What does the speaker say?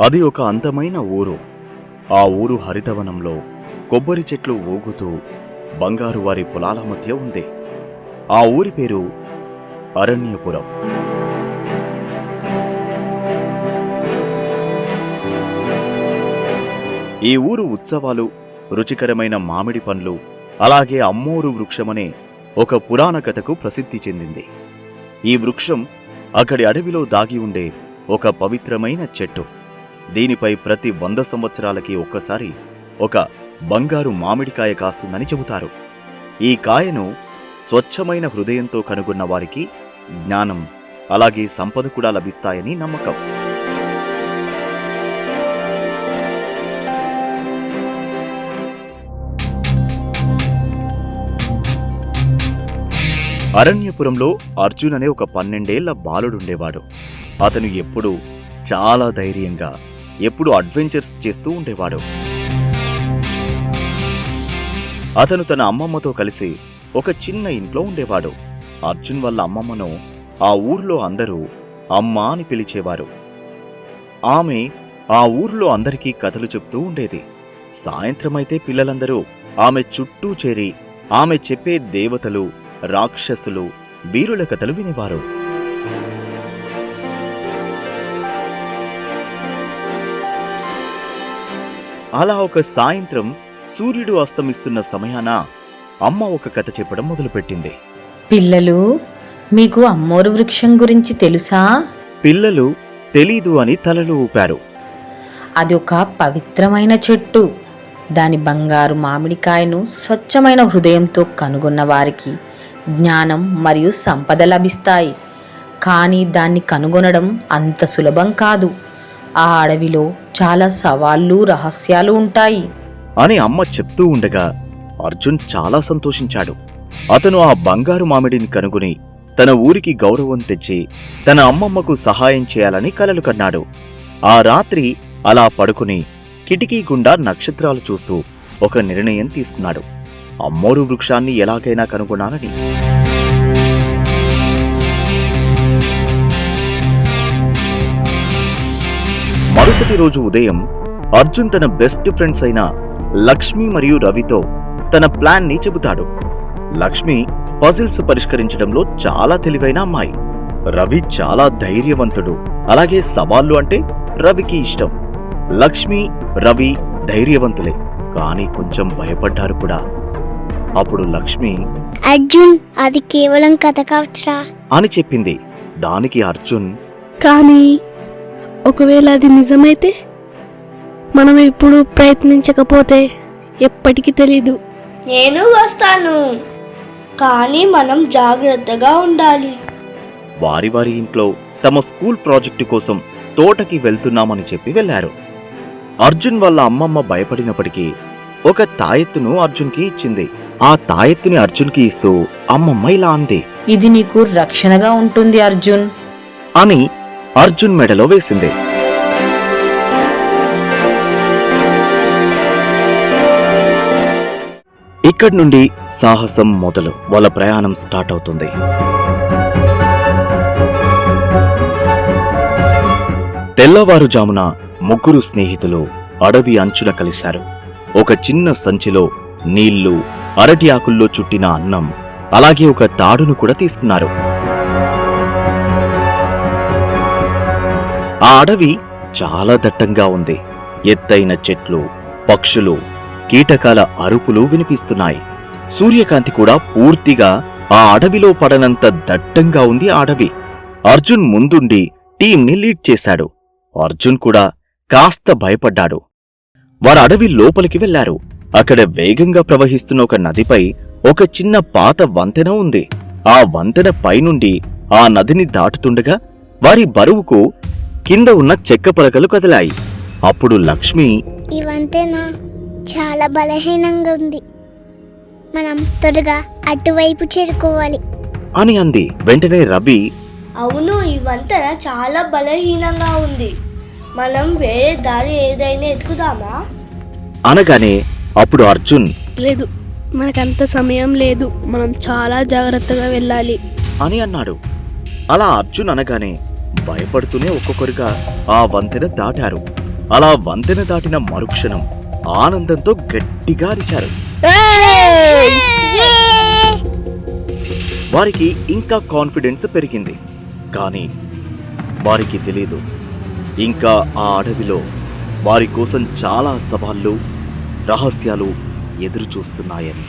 అది ఒక అందమైన ఊరు. ఆ ఊరు హరితవనంలో కొబ్బరి చెట్లు ఊగుతూ బంగారు వారి పొలాల మధ్య ఉంది. ఆ ఊరి పేరు అరణ్యపురం. ఈ ఊరు ఉత్సవాలు రుచికరమైన మామిడి పండ్లు అలాగే అమ్మోరు వృక్షమనే ఒక పురాణ కథకు ప్రసిద్ధి చెందింది. ఈ వృక్షం అక్కడి అడవిలో దాగి ఉండే ఒక పవిత్రమైన చెట్టు. దీనిపై ప్రతి వంద సంవత్సరాలకి ఒక్కసారి ఒక బంగారు మామిడికాయ కాస్తుందని చెబుతారు. ఈ కాయను స్వచ్ఛమైన హృదయంతో కనుగొన్న వారికి జ్ఞానం అలాగే సంపద కూడా లభిస్తాయని నమ్మకం. అరణ్యపురంలో అర్జున్ అనే ఒక పన్నెండేళ్ళ బాలుడుండేవాడు. అతను ఎప్పుడూ చాలా ధైర్యంగా ఎప్పుడూ అడ్వెంచర్స్ చేస్తూ ఉండేవాడు. అతను తన అమ్మమ్మతో కలిసి ఒక చిన్న ఇంట్లో ఉండేవాడు. అర్జున్ వాళ్ళ అమ్మమ్మను ఆ ఊర్లో అందరూ అమ్మ అని పిలిచేవారు. ఆమె ఆ ఊర్లో అందరికీ కథలు చెప్తూ ఉండేది. సాయంత్రమైతే పిల్లలందరూ ఆమె చుట్టూ చేరి ఆమె చెప్పే దేవతలు రాక్షసులు వీరుల కథలు వినేవారు. అలా ఒక సాయంత్రం సూర్యుడు అస్తమిస్తున్న సమయాన అమ్మ ఒక కథ చెప్పడం మొదలుపెట్టింది. పిల్లలు మీకు అమ్మోరు వృక్షం గురించి తెలుసా? పిల్లలు తెలీదు అని తలలు ఊపారు. అది ఒక పవిత్రమైన చెట్టు. దాని బంగారు మామిడికాయను స్వచ్ఛమైన హృదయంతో కనుగొన్న వారికి జ్ఞానం మరియు సంపద లభిస్తాయి. కానీ దాన్ని కనుగొనడం అంత సులభం కాదు. ఆ అడవిలో చాలా సవాళ్ళు రహస్యాలు ఉంటాయి. అని అమ్మ చెప్తూ ఉండగా అర్జున్ చాలా సంతోషించాడు. అతను ఆ బంగారు మామిడిని కనుగొని తన ఊరికి గౌరవం తెచ్చి తన అమ్మమ్మకు సహాయం చేయాలని కలలు కన్నాడు. ఆ రాత్రి అలా పడుకుని కిటికీ గుండా నక్షత్రాలు చూస్తూ ఒక నిర్ణయం తీసుకున్నాడు. అమ్మోరు వృక్షాన్ని ఎలాగైనా కనుగొనాలని. మరుసటి రోజు ఉదయం అర్జున్ తన బెస్ట్ ఫ్రెండ్స్ అయిన లక్ష్మి మరియు రవితో తన ప్లాన్ని చెబుతాడు. లక్ష్మి పజిల్స్ పరిష్కరించడంలో చాలా తెలివైన అమ్మాయి. రవి చాలా ధైర్యవంతుడు. అలాగే సవాళ్ళు అంటే రవికి ఇష్టం. లక్ష్మి రవి ధైర్యవంతులే కానీ కొంచెం భయపడ్డారు కూడా. అప్పుడు లక్ష్మి అర్జున్ అది కేవలం కథ కావచ్చురా. అని చెప్పింది. దానికి అర్జున్ కానీ ఒకవేళ అది నిజమైతే మనం ఇప్పుడు ప్రయత్నించకపోతే ఎప్పటికీ తెలీదు. నేను వస్తాను. కానీ మనం జాగ్రత్తగా ఉండాలి. వారి వారి ఇంట్లో తమ స్కూల్ ప్రాజెక్టు కోసం తోటకి వెళ్తున్నామని చెప్పి వెళ్ళారు అర్జున్ వాళ్ళ అమ్మమ్మ భయపడినప్పటికీ ఒక తాయెత్తును అర్జున్కి ఇచ్చింది. ఆ తాయెత్తుని అర్జున్కి ఇస్తూ అమ్మమ్మ ఇలా అంది. ఇది నీకు రక్షణగా ఉంటుంది అర్జున్. అని అర్జున్ మెడలో వేసింది. ఇక్కడి నుండి సాహసం మొదలు. వాళ్ళ ప్రయాణం స్టార్ట్ అవుతుంది. తెల్లవారుజామున ముగ్గురు స్నేహితులు అడవి అంచున కలిశారు. ఒక చిన్న సంచిలో నీళ్ళు అరటి ఆకుల్లో చుట్టిన అన్నం అలాగే ఒక తాడును కూడా తీసుకున్నారు. ఆ అడవి చాలా దట్టంగా ఉంది. ఎత్తైన చెట్లు పక్షులు కీటకాల అరుపులు వినిపిస్తున్నాయి. సూర్యకాంతి కూడా పూర్తిగా ఆ అడవిలో పడనంత దట్టంగా ఉంది ఆ అడవి. అర్జున్ ముందుండి టీంని లీడ్ చేశాడు. అర్జున్ కూడా కాస్త భయపడ్డాడు. వారు అడవి లోపలికి వెళ్ళారు అక్కడ వేగంగా ప్రవహిస్తున్న ఒక నదిపై ఒక చిన్న పాత వంతెన ఉంది. ఆ వంతెన పైనుండి ఆ నదిని దాటుతుండగా వారి బరువుకు కింద ఉన్న చెక్క పలకలు కదిలాయి. అప్పుడు లక్ష్మి ఇవంతేనా? చాలా బలహీనంగా ఉంది. మనం త్వరగా అటువైపు చేరుకోవాలి. అని అంది. వెంటనే రవి అవును ఈ వంతెన చాలా బలహీనంగా ఉంది. మనం వేరే దారి ఏదైనా ఎత్తుకుదామా అనగానే అప్పుడు అర్జున్ లేదు మనకంత సమయం లేదు. మనం చాలా జాగ్రత్తగా వెళ్ళాలి. అని అన్నాడు. అలా అర్జున్ అనగానే భయపడుతూనే ఒక్కొక్కరుగా ఆ వంతెన దాటారు. అలా వంతెన దాటిన మరుక్షణం ఆనందంతో గట్టిగా అరిచారు. వారికి ఇంకా కాన్ఫిడెన్స్ పెరిగింది. కానీ వారికి తెలీదు. ఇంకా ఆ అడవిలో వారి కోసం చాలా సవాళ్ళు రహస్యాలు ఎదురు చూస్తున్నాయని